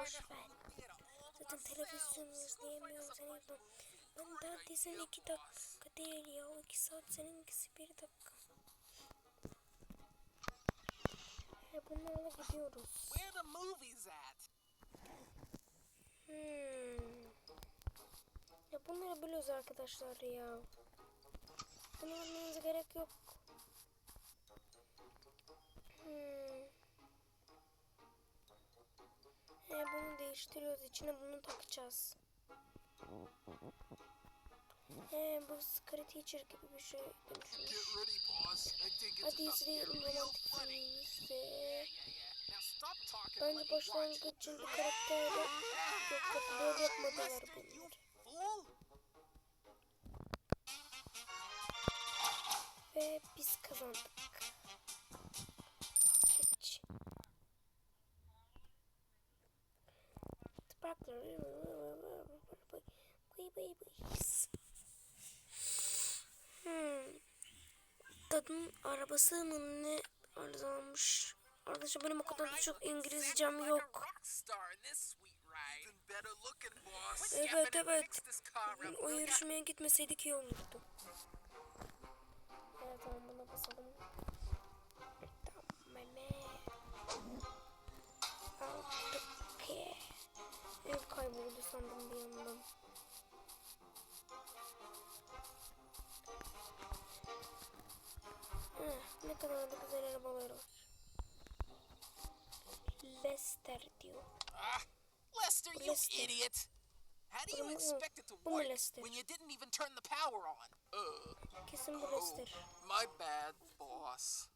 boş ver. Zaten televizyon izleyemiyorum senin yüzünden. Ben daha dizin iki dakika değil ya. O iki saat seninkisi bir dakika. He bunlarla gidiyoruz. Where the movies at? Hmm. Ya bunları biliyoruz arkadaşlar ya. Bunu anlamanıza gerek yok. Hmm. Değiştiriyoruz. İçine bunu takacağız. He bu Scary Teacher gibi bir şey dönüşmüş. Hadi izleyelim romantik filmimizi. Bence watch. başlangıcın bir karakteri yok yok böyle yapmadılar bunları. Ve biz kazandık. Kadın arabası mı ne arızalanmış? Arkadaşlar benim o kadar da çok İngilizcem yok. Evet evet. O yarışmaya gitmeseydik iyi olurdu. Evet tamam buna basalım. Tamam ne? Aldık. Ev kayboldu sandım bir yandan. Kadar da güzel arabalar var. Lester diyor. Ah, Lester, you Lester. idiot. How do you expect it to work when you didn't even turn the power on? Uh, Kesin bu oh, Lester. my bad, boss.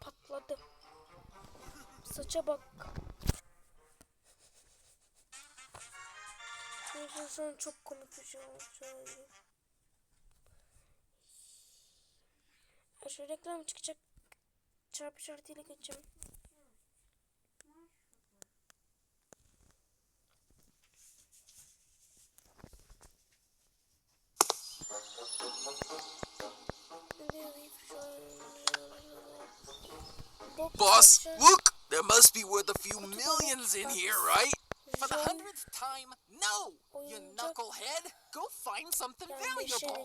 Patladı. Saça bak. Şu çok komik bir şey olmuş. Ya Şu reklam çıkacak. Çarpı işaretiyle geçeceğim. Boss, look! There must be worth a few millions in here, right? For the hundredth time, no! You knucklehead! Go find something valuable!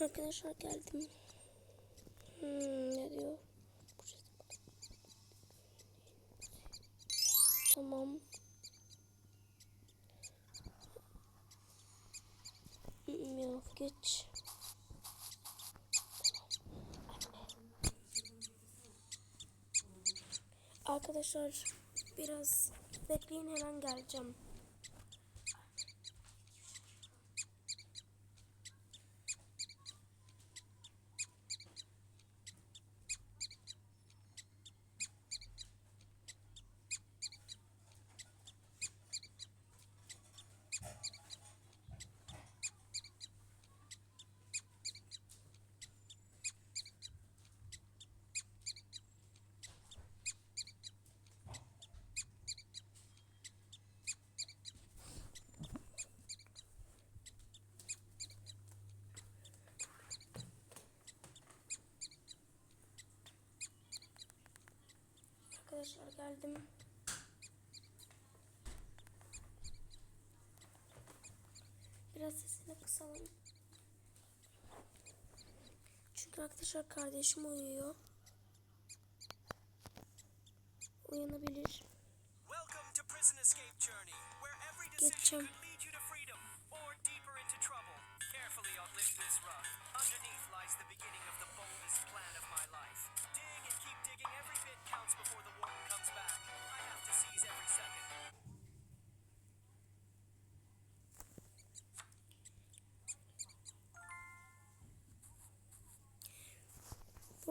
Arkadaşlar geldim. Hmm, ne diyor? Tamam. Hmm, Yok geç. Arkadaşlar biraz bekleyin hemen geleceğim. Arkadaşlar geldim. Biraz sesini kısalım. Çünkü arkadaşlar kardeşim uyuyor. Uyanabilir. Geçeceğim. Carefully uplift this rough. Underneath lies the beginning of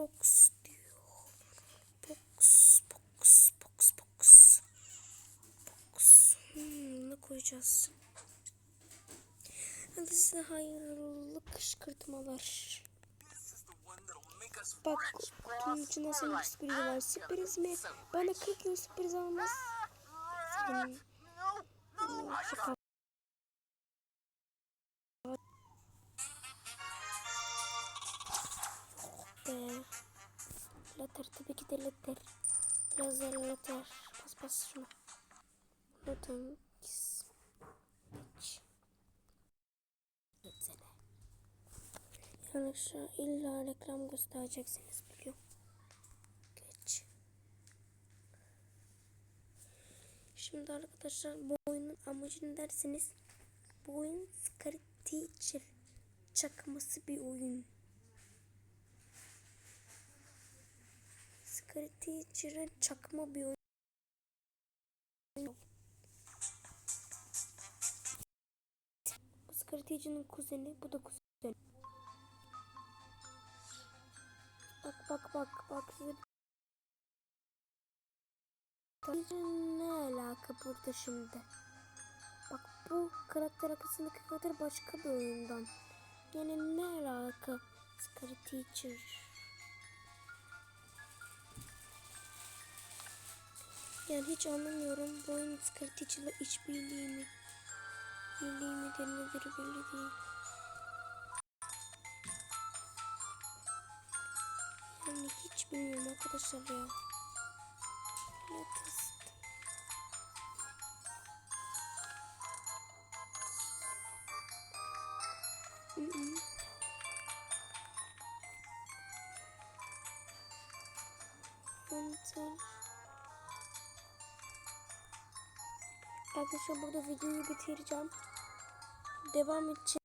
box diyor. Box, box, box, box. Box. Hmm, ne koyacağız? Hadi size hayırlı kışkırtmalar. Bak kutunun içinde senin bir sürpriz var. Sürpriz mi? Bana 40 yıl sürpriz olmaz. Senin şaka. Be. Later tabii ki de later. Lazer later. Bas bas şunu. Later. Kiss. Yani şu illa reklam göstereceksiniz biliyorum. Şimdi arkadaşlar bu oyunun amacını derseniz bu oyun Scary Teacher çakması bir oyun. Teacher'ın çakma bir oyun. Teacher'ın kuzeni, bu da kuzeni. Bak bak bak bak size ne alaka burada şimdi? Bak bu karakter arkasındaki karakter başka bir oyundan. Yani ne alaka? Scary Teacher. Yani hiç anlamıyorum. Bu oyun Scary Teacher'la işbirliği mi? Birliği midir nedir belli değil. Yani hiç bilmiyorum arkadaşlar ya. Latest. Mm-mm. Enter. Arkadaşlar burada videoyu bitireceğim. Devam edeceğim.